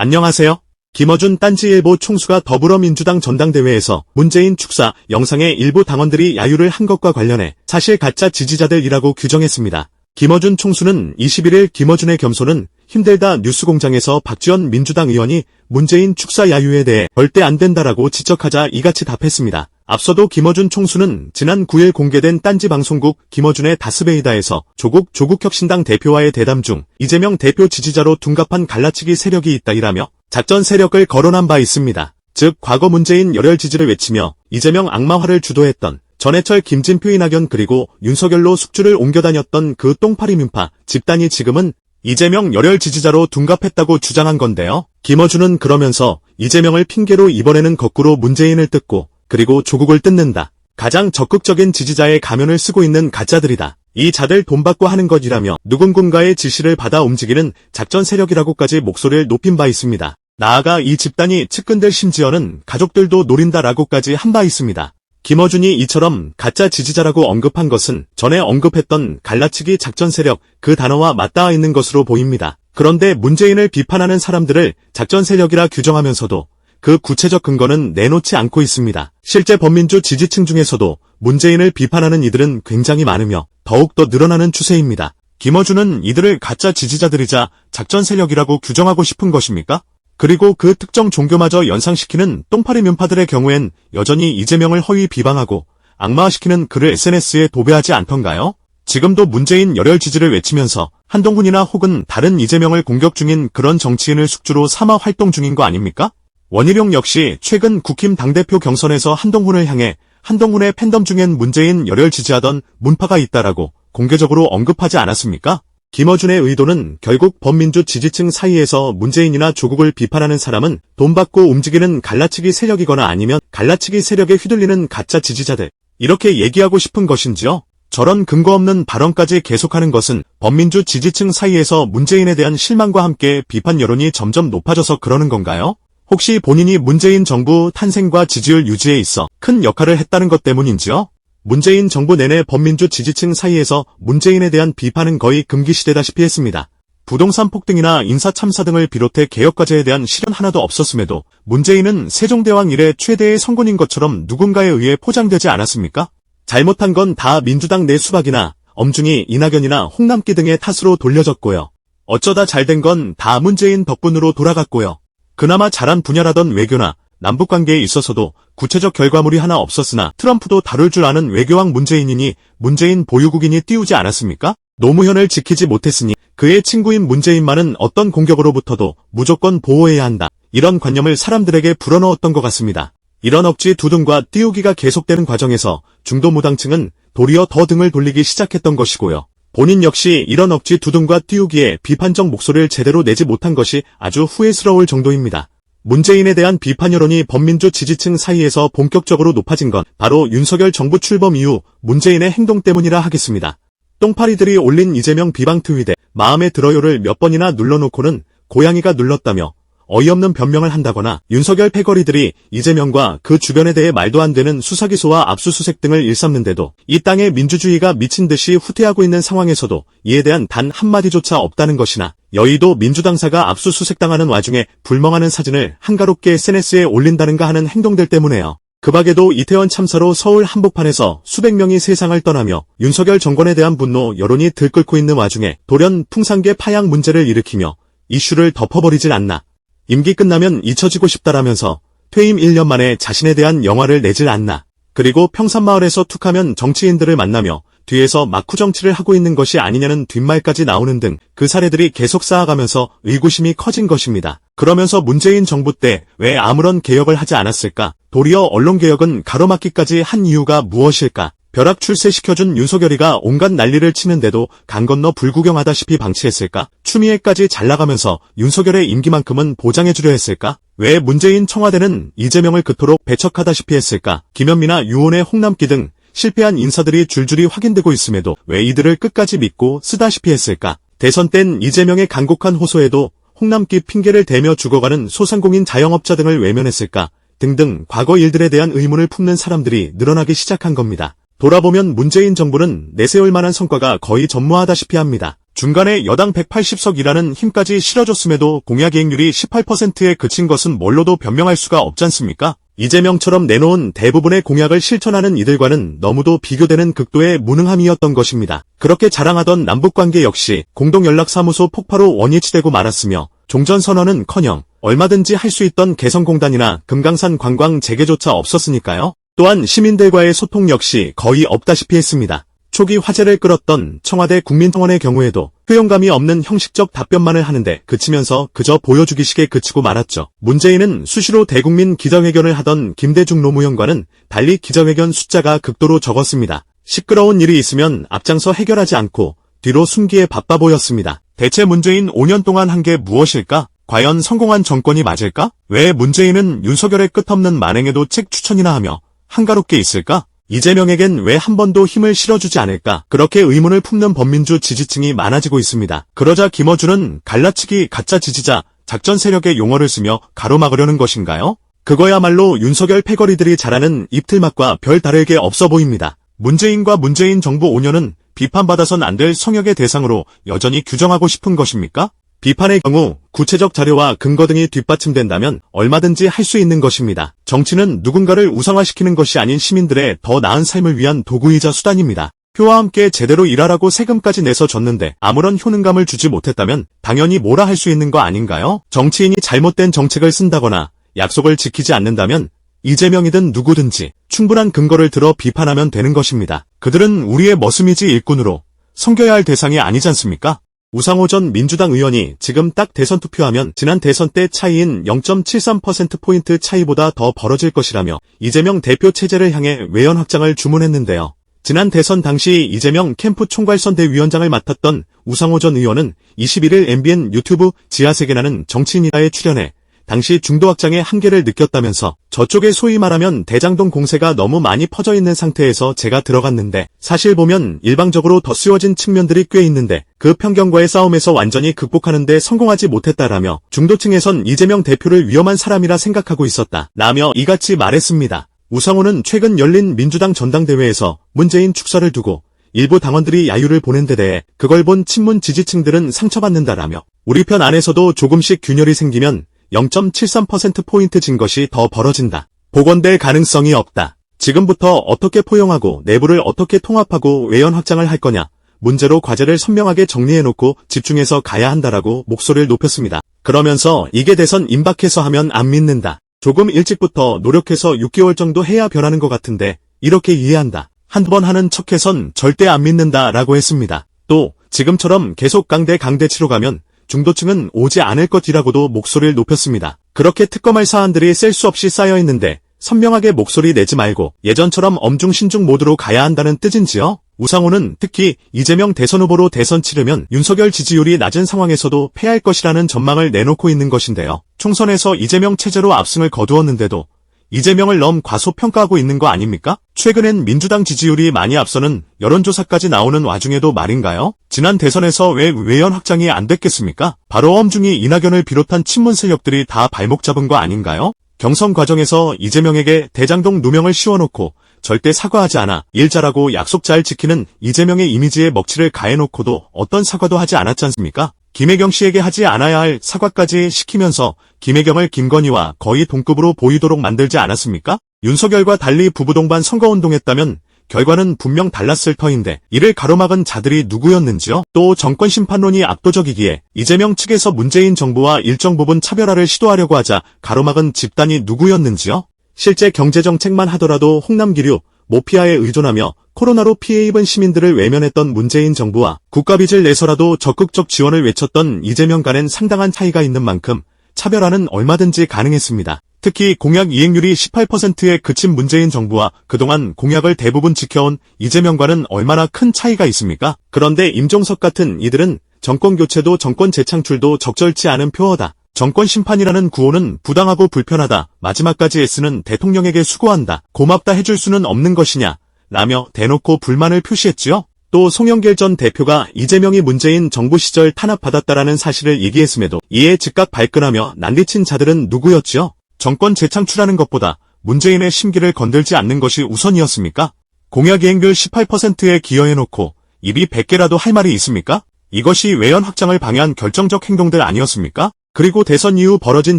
안녕하세요. 김어준 딴지일보 총수가 더불어민주당 전당대회에서 문재인 축사 영상에 일부 당원들이 야유를 한 것과 관련해 사실 가짜 지지자들이라고 규정했습니다. 김어준 총수는 21일 김어준의 겸손은 힘들다 뉴스공장에서 박지원 민주당 의원이 문재인 축사 야유에 대해 절대 안 된다라고 지적하자 이같이 답했습니다. 앞서도 김어준 총수는 지난 9일 공개된 딴지 방송국 김어준의 다스베이다에서 조국 조국혁신당 대표와의 대담 중 이재명 대표 지지자로 둔갑한 갈라치기 세력이 있다 이라며 작전 세력을 거론한 바 있습니다. 즉 과거 문재인 열혈 지지를 외치며 이재명 악마화를 주도했던 전해철 김진표 이낙연 그리고 윤석열로 숙주를 옮겨 다녔던 그 똥파리 민파 집단이 지금은 이재명 열혈 지지자로 둔갑했다고 주장한 건데요. 김어준은 그러면서 이재명을 핑계로 이번에는 거꾸로 문재인을 뜯고 그리고 조국을 뜯는다. 가장 적극적인 지지자의 가면을 쓰고 있는 가짜들이다. 이 자들 돈 받고 하는 것이라며 누군가의 지시를 받아 움직이는 작전 세력이라고까지 목소리를 높인 바 있습니다. 나아가 이 집단이 측근들 심지어는 가족들도 노린다라고까지 한 바 있습니다. 김어준이 이처럼 가짜 지지자라고 언급한 것은 전에 언급했던 갈라치기 작전 세력 그 단어와 맞닿아 있는 것으로 보입니다. 그런데 문재인을 비판하는 사람들을 작전 세력이라 규정하면서도 그 구체적 근거는 내놓지 않고 있습니다. 실제 범민주 지지층 중에서도 문재인을 비판하는 이들은 굉장히 많으며 더욱더 늘어나는 추세입니다. 김어준은 이들을 가짜 지지자들이자 작전 세력이라고 규정하고 싶은 것입니까? 그리고 그 특정 종교마저 연상시키는 똥파리 면파들의 경우엔 여전히 이재명을 허위 비방하고 악마화시키는 글을 SNS에 도배하지 않던가요? 지금도 문재인 열혈 지지를 외치면서 한동훈이나 혹은 다른 이재명을 공격 중인 그런 정치인을 숙주로 삼아 활동 중인 거 아닙니까? 원희룡 역시 최근 국힘 당대표 경선에서 한동훈을 향해 한동훈의 팬덤 중엔 문재인 열혈 지지하던 문파가 있다라고 공개적으로 언급하지 않았습니까? 김어준의 의도는 결국 범민주 지지층 사이에서 문재인이나 조국을 비판하는 사람은 돈 받고 움직이는 갈라치기 세력이거나 아니면 갈라치기 세력에 휘둘리는 가짜 지지자들 이렇게 얘기하고 싶은 것인지요? 저런 근거 없는 발언까지 계속하는 것은 범민주 지지층 사이에서 문재인에 대한 실망과 함께 비판 여론이 점점 높아져서 그러는 건가요? 혹시 본인이 문재인 정부 탄생과 지지율 유지에 있어 큰 역할을 했다는 것 때문인지요? 문재인 정부 내내 범민주 지지층 사이에서 문재인에 대한 비판은 거의 금기시되다시피 했습니다. 부동산 폭등이나 인사 참사 등을 비롯해 개혁과제에 대한 실현 하나도 없었음에도 문재인은 세종대왕 이래 최대의 성군인 것처럼 누군가에 의해 포장되지 않았습니까? 잘못한 건 다 민주당 내 수박이나 엄중히 이낙연이나 홍남기 등의 탓으로 돌려졌고요. 어쩌다 잘된 건 다 문재인 덕분으로 돌아갔고요. 그나마 잘한 분야라던 외교나 남북 관계에 있어서도 구체적 결과물이 하나 없었으나 트럼프도 다룰 줄 아는 외교왕 문재인이니 문재인 보유국인이 띄우지 않았습니까? 노무현을 지키지 못했으니 그의 친구인 문재인만은 어떤 공격으로부터도 무조건 보호해야 한다. 이런 관념을 사람들에게 불어넣었던 것 같습니다. 이런 억지 두둥과 띄우기가 계속되는 과정에서 중도무당층은 도리어 더 등을 돌리기 시작했던 것이고요. 본인 역시 이런 억지 두둥과 띄우기에 비판적 목소리를 제대로 내지 못한 것이 아주 후회스러울 정도입니다. 문재인에 대한 비판 여론이 범민주 지지층 사이에서 본격적으로 높아진 건 바로 윤석열 정부 출범 이후 문재인의 행동 때문이라 하겠습니다. 똥파리들이 올린 이재명 비방 트윗에 마음에 들어요를 몇 번이나 눌러놓고는 고양이가 눌렀다며 어이없는 변명을 한다거나 윤석열 패거리들이 이재명과 그 주변에 대해 말도 안 되는 수사기소와 압수수색 등을 일삼는데도 이 땅의 민주주의가 미친 듯이 후퇴하고 있는 상황에서도 이에 대한 단 한마디조차 없다는 것이나 여의도 민주당사가 압수수색당하는 와중에 불멍하는 사진을 한가롭게 SNS에 올린다는가 하는 행동들 때문에요. 그 밖에도 이태원 참사로 서울 한복판에서 수백 명이 세상을 떠나며 윤석열 정권에 대한 분노 여론이 들끓고 있는 와중에 돌연 풍산계 파양 문제를 일으키며 이슈를 덮어버리질 않나. 임기 끝나면 잊혀지고 싶다라면서 퇴임 1년 만에 자신에 대한 영화를 내질 않나. 그리고 평산마을에서 툭하면 정치인들을 만나며 뒤에서 막후 정치를 하고 있는 것이 아니냐는 뒷말까지 나오는 등 그 사례들이 계속 쌓아가면서 의구심이 커진 것입니다. 그러면서 문재인 정부 때 왜 아무런 개혁을 하지 않았을까? 도리어 언론개혁은 가로막기까지 한 이유가 무엇일까? 벼락 출세시켜준 윤석열이가 온갖 난리를 치는데도 강 건너 불구경하다시피 방치했을까? 추미애까지 잘 나가면서 윤석열의 임기만큼은 보장해주려 했을까? 왜 문재인 청와대는 이재명을 그토록 배척하다시피 했을까? 김현미나 유원의 홍남기 등 실패한 인사들이 줄줄이 확인되고 있음에도 왜 이들을 끝까지 믿고 쓰다시피 했을까? 대선 땐 이재명의 간곡한 호소에도 홍남기 핑계를 대며 죽어가는 소상공인 자영업자 등을 외면했을까? 등등 과거 일들에 대한 의문을 품는 사람들이 늘어나기 시작한 겁니다. 돌아보면 문재인 정부는 내세울 만한 성과가 거의 전무하다시피 합니다. 중간에 여당 180석이라는 힘까지 실어줬음에도 공약 이행률이 18%에 그친 것은 뭘로도 변명할 수가 없지 않습니까? 이재명처럼 내놓은 대부분의 공약을 실천하는 이들과는 너무도 비교되는 극도의 무능함이었던 것입니다. 그렇게 자랑하던 남북관계 역시 공동연락사무소 폭파로 원위치되고 말았으며 종전선언은커녕 얼마든지 할 수 있던 개성공단이나 금강산 관광 재개조차 없었으니까요. 또한 시민들과의 소통 역시 거의 없다시피 했습니다. 초기 화제를 끌었던 청와대 국민청원의 경우에도 효용감이 없는 형식적 답변만을 하는데 그치면서 그저 보여주기식에 그치고 말았죠. 문재인은 수시로 대국민 기자회견을 하던 김대중 노무현과는 달리 기자회견 숫자가 극도로 적었습니다. 시끄러운 일이 있으면 앞장서 해결하지 않고 뒤로 숨기에 바빠 보였습니다. 대체 문재인 5년 동안 한 게 무엇일까? 과연 성공한 정권이 맞을까? 왜 문재인은 윤석열의 끝없는 만행에도 책 추천이나 하며 한가롭게 있을까? 이재명에겐 왜 한 번도 힘을 실어주지 않을까? 그렇게 의문을 품는 범민주 지지층이 많아지고 있습니다. 그러자 김어준은 갈라치기 가짜 지지자 작전 세력의 용어를 쓰며 가로막으려는 것인가요? 그거야말로 윤석열 패거리들이 잘하는 입틀맛과 별 다를 게 없어 보입니다. 문재인과 문재인 정부 5년은 비판받아선 안 될 성역의 대상으로 여전히 규정하고 싶은 것입니까? 비판의 경우 구체적 자료와 근거 등이 뒷받침된다면 얼마든지 할 수 있는 것입니다. 정치는 누군가를 우상화시키는 것이 아닌 시민들의 더 나은 삶을 위한 도구이자 수단입니다. 표와 함께 제대로 일하라고 세금까지 내서 줬는데 아무런 효능감을 주지 못했다면 당연히 뭐라 할 수 있는 거 아닌가요? 정치인이 잘못된 정책을 쓴다거나 약속을 지키지 않는다면 이재명이든 누구든지 충분한 근거를 들어 비판하면 되는 것입니다. 그들은 우리의 머슴이지 일꾼으로 섬겨야 할 대상이 아니지 않습니까? 우상호 전 민주당 의원이 지금 딱 대선 투표하면 지난 대선 때 차이인 0.73%포인트 차이보다 더 벌어질 것이라며 이재명 대표 체제를 향해 외연 확장을 주문했는데요. 지난 대선 당시 이재명 캠프 총괄선대위원장을 맡았던 우상호 전 의원은 21일 MBN 유튜브 지하세계라는 정치인이다에 출연해 당시 중도 확장의 한계를 느꼈다면서 저쪽에 소위 말하면 대장동 공세가 너무 많이 퍼져 있는 상태에서 제가 들어갔는데 사실 보면 일방적으로 더 쓰여진 측면들이 꽤 있는데 그 편견과의 싸움에서 완전히 극복하는데 성공하지 못했다라며 중도층에선 이재명 대표를 위험한 사람이라 생각하고 있었다. 라며 이같이 말했습니다. 우상호는 최근 열린 민주당 전당대회에서 문재인 축사를 두고 일부 당원들이 야유를 보낸 데 대해 그걸 본 친문 지지층들은 상처받는다라며 우리 편 안에서도 조금씩 균열이 생기면 0.73%포인트 진 것이 더 벌어진다. 복원될 가능성이 없다. 지금부터 어떻게 포용하고 내부를 어떻게 통합하고 외연 확장을 할 거냐. 문제로 과제를 선명하게 정리해놓고 집중해서 가야 한다라고 목소리를 높였습니다. 그러면서 이게 대선 임박해서 하면 안 믿는다. 조금 일찍부터 노력해서 6개월 정도 해야 변하는 것 같은데 이렇게 이해한다. 한두 번 하는 척해선 절대 안 믿는다 라고 했습니다. 또 지금처럼 계속 강대 강대치로 가면 중도층은 오지 않을 것이라고도 목소리를 높였습니다. 그렇게 특검할 사안들이 셀 수 없이 쌓여 있는데 선명하게 목소리 내지 말고 예전처럼 엄중신중 모드로 가야 한다는 뜻인지요? 우상호는 특히 이재명 대선 후보로 대선 치르면 윤석열 지지율이 낮은 상황에서도 패할 것이라는 전망을 내놓고 있는 것인데요. 총선에서 이재명 체제로 압승을 거두었는데도 이재명을 너무 과소평가하고 있는 거 아닙니까? 최근엔 민주당 지지율이 많이 앞서는 여론조사까지 나오는 와중에도 말인가요? 지난 대선에서 왜 외연 확장이 안 됐겠습니까? 바로 엄중히 이낙연을 비롯한 친문 세력들이 다 발목 잡은 거 아닌가요? 경선 과정에서 이재명에게 대장동 누명을 씌워놓고 절대 사과하지 않아 일 잘하고 약속 잘 지키는 이재명의 이미지에 먹칠을 가해놓고도 어떤 사과도 하지 않았지 않습니까? 김혜경 씨에게 하지 않아야 할 사과까지 시키면서 김혜경을 김건희와 거의 동급으로 보이도록 만들지 않았습니까? 윤석열과 달리 부부동반 선거운동했다면 결과는 분명 달랐을 터인데 이를 가로막은 자들이 누구였는지요? 또 정권 심판론이 압도적이기에 이재명 측에서 문재인 정부와 일정 부분 차별화를 시도하려고 하자 가로막은 집단이 누구였는지요? 실제 경제정책만 하더라도 홍남기류, 모피아에 의존하며 코로나로 피해 입은 시민들을 외면했던 문재인 정부와 국가빚을 내서라도 적극적 지원을 외쳤던 이재명 간엔 상당한 차이가 있는 만큼 차별화는 얼마든지 가능했습니다. 특히 공약 이행률이 18%에 그친 문재인 정부와 그동안 공약을 대부분 지켜온 이재명과는 얼마나 큰 차이가 있습니까? 그런데 임종석 같은 이들은 정권 교체도 정권 재창출도 적절치 않은 표어다. 정권 심판이라는 구호는 부당하고 불편하다. 마지막까지 애쓰는 대통령에게 수고한다. 고맙다 해줄 수는 없는 것이냐. 라며 대놓고 불만을 표시했지요. 또 송영길 전 대표가 이재명이 문재인 정부 시절 탄압받았다라는 사실을 얘기했음에도 이에 즉각 발끈하며 난리친 자들은 누구였지요? 정권 재창출하는 것보다 문재인의 심기를 건들지 않는 것이 우선이었습니까? 공약 이행률 18%에 기여해놓고 입이 100개라도 할 말이 있습니까? 이것이 외연 확장을 방해한 결정적 행동들 아니었습니까? 그리고 대선 이후 벌어진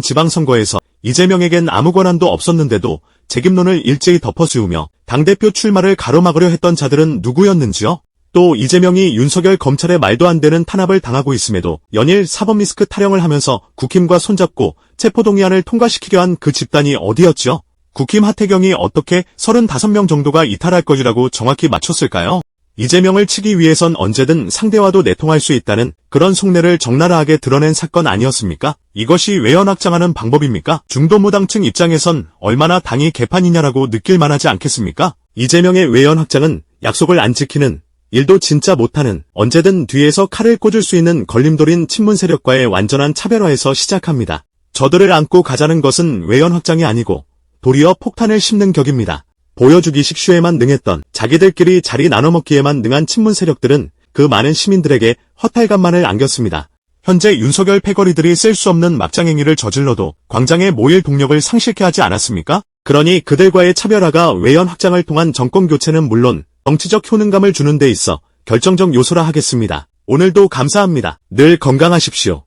지방선거에서 이재명에겐 아무 권한도 없었는데도 책임론을 일제히 덮어씌우며 당대표 출마를 가로막으려 했던 자들은 누구였는지요? 또 이재명이 윤석열 검찰의 말도 안 되는 탄압을 당하고 있음에도 연일 사법 리스크 타령을 하면서 국힘과 손잡고 체포동의안을 통과시키려 한 그 집단이 어디였죠? 국힘 하태경이 어떻게 35명 정도가 이탈할 것이라고 정확히 맞췄을까요? 이재명을 치기 위해선 언제든 상대와도 내통할 수 있다는 그런 속내를 적나라하게 드러낸 사건 아니었습니까? 이것이 외연 확장하는 방법입니까? 중도무당층 입장에선 얼마나 당이 개판이냐라고 느낄 만하지 않겠습니까? 이재명의 외연 확장은 약속을 안 지키는 일도 진짜 못하는 언제든 뒤에서 칼을 꽂을 수 있는 걸림돌인 친문 세력과의 완전한 차별화에서 시작합니다. 저들을 안고 가자는 것은 외연 확장이 아니고 도리어 폭탄을 심는 격입니다. 보여주기 식 쇼에만 능했던 자기들끼리 자리 나눠먹기에만 능한 친문 세력들은 그 많은 시민들에게 허탈감만을 안겼습니다. 현재 윤석열 패거리들이 쓸 수 없는 막장행위를 저질러도 광장에 모일 동력을 상실케 하지 않았습니까? 그러니 그들과의 차별화가 외연 확장을 통한 정권 교체는 물론 정치적 효능감을 주는 데 있어 결정적 요소라 하겠습니다. 오늘도 감사합니다. 늘 건강하십시오.